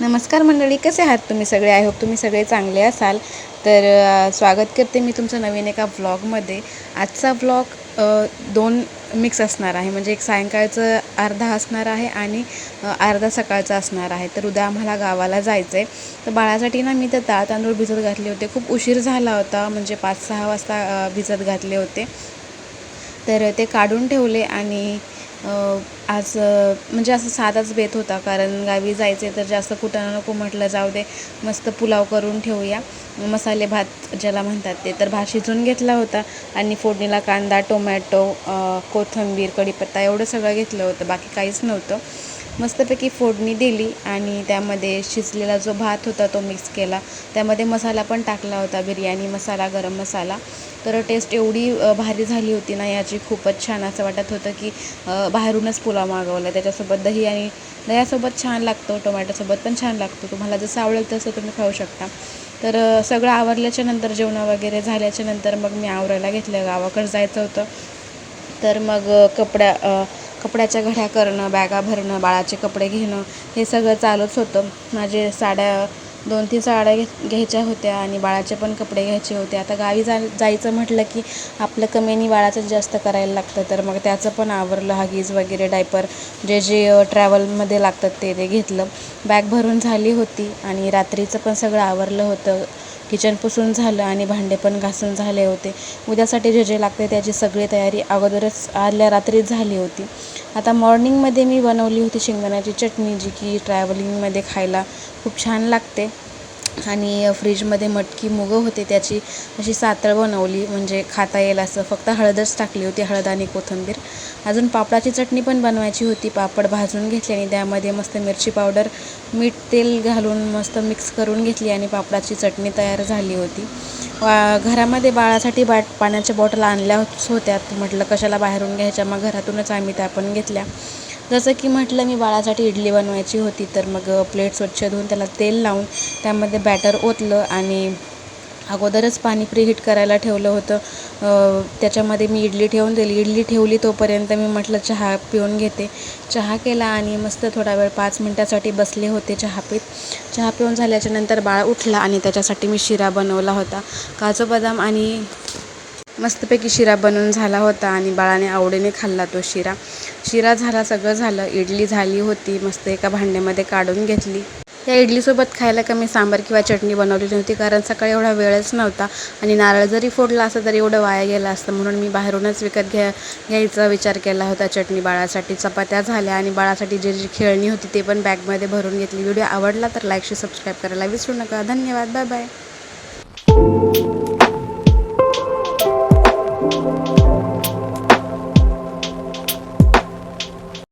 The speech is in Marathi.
नमस्कार मंडळी कसे आहात तुम्ही सगळे? आय होप तुम्ही सगळे चांगले असाल. तर स्वागत करते मी तुमचं नवीन एका व्लॉगमध्ये आजचा व्लॉग दोन मिक्स असणार आहे. म्हणजे एक सायंकाळचं अर्धा असणार आहे आणि अर्धा सकाळचा असणार आहे. तर उद्या आम्हाला गावाला जायचं आहे तर बाळासाठी ना मी तर ताळ तांदूळ भिजत घातले होते. खूप उशीर झाला होता. म्हणजे पाच सहा वाजता भिजत घातले होते. तर ते काढून ठेवले आणि आज म्हणजे असं साधाच बेत होता कारण गावी जायचे तर जास्त कुटाणं नको म्हटलं जाऊ दे मस्त पुलाव करून ठेवूया. मसाले भात ज्याला म्हणतात ते. तर भात शिजून घेतला होता आणि फोडणीला कांदा टोमॅटो कोथिंबीर कढीपत्ता एवढं सगळं घेतलं होतं. बाकी काहीच नव्हतं. मस्तपैकी फोडणी दिली आणि त्यामध्ये शिजलेला जो भात होता तो मिक्स केला. त्यामध्ये मसाला पण टाकला होता बिर्याणी मसाला गरम मसाला. तर टेस्ट एवढी भारी झाली होती ना याची खूपच छान असं वाटत होतं की बाहेरूनच पुलाव मागवला. त्याच्यासोबत दही आणि दह्यासोबत छान लागतो टोमॅटोसोबत पण छान लागतो. तुम्हाला जसं आवडेल तसं तुम्ही खाऊ शकता. तर सगळं आवरल्याच्या नंतर जेवणं वगैरे झाल्याच्यानंतर मग मी आवरायला घेतलं. गावाकडं जायचं होतं. तर मग कपड्या कपड्याच्या घड्या करणं बॅगा भरणं बाळाचे कपडे घेणं हे सगळं चालूच होतं. माझे साड्या दोन तीन साड्या घे घ्यायच्या होत्या आणि बाळाचे पण कपडे घ्यायचे होते. आता गावी जा जायचं म्हटलं की आपलं कमेनी बाळाचं जास्त करायला लागतं. तर मग त्याचं पण आवरलं हगीज वगैरे डायपर जे जे ट्रॅव्हलमध्ये लागतात ते ते घेतलं. बॅग भरून झाली होती आणि रात्रीचं पण सगळं आवरलं होतं. किचन पुसून झालं आणि भांडे पण घासून झाले होते. उद्यासाठी जे जे लागते त्याची सगळी तयारी अगोदरच आदल्या रात्रीच झाली होती. आता मॉर्निंगमध्ये मी बनवली होती शेंगदाण्याची चटणी जी की ट्रॅव्हलिंगमध्ये खायला खूप छान लागते. आणि फ्रीजमध्ये मटकी मुगं होते त्याची अशी सातळ बनवली म्हणजे खाता येईल असं. फक्त हळदच टाकली होती हळद आणि कोथिंबीर. अजून पापडाची चटणी पण बनवायची होती पापड भाजून घेतली आणि त्यामध्ये मस्त मिरची पावडर मीठ तेल घालून मस्त मिक्स करून घेतली आणि पापडाची चटणी तयार झाली होती. वा घरामध्ये बाळासाठी बाट पाण्याच्या बॉटल आणल्याच होत्या म्हटलं कशाला बाहेरून घ्यायच्या मग घरातूनच आम्ही त्या पण घेतल्या. जसं की म्हटलं मी बाळासाठी इडली बनवायची होती तर मग प्लेट स्वच्छ धुवून त्याला तेल लावून त्यामध्ये बॅटर ओतलं आणि अगोदरच पाणी प्रीहीट करायला ठेवलं होतं. त्याच्यामध्ये मी इडली ठेवून दिली. इडली ठेवली तोपर्यंत मी म्हटलं चहा पिऊन घेते. चहा केला आणि मस्त थोडा वेळ पाच मिनटासाठी बसले होते चहा पीत. चहा पिऊन झाल्याच्यानंतर बाळ उठला आणि त्याच्यासाठी मी शिरा बनवला होता. काजू बदाम आणि मस्तपैकी शिरा बनवून झाला होता आणि बाळाने आवडीने खाल्ला तो शिरा. शिरा झाला सगळं झालं. इडली झाली होती मस्त एका भांड्यामध्ये काढून घेतली. या इडलीसोबत खायला कमी सांबार किंवा चटणी बनवलेली नव्हती कारण सकाळी एवढा वेळच नव्हता आणि नारळ जरी फोडला असता तरी एवढं वाया गेलं असतं. म्हणून मी बाहेरूनच विकत घ्या घ्यायचा विचार केला होता चटणी बाळासाठी. चपात्या झाल्या आणि बाळासाठी जे जी खेळणी होती ते पण बॅगमध्ये भरून घेतली. व्हिडिओ आवडला तर लाईकशी सबस्क्राईब करायला विसरू नका. धन्यवाद. Bye bye.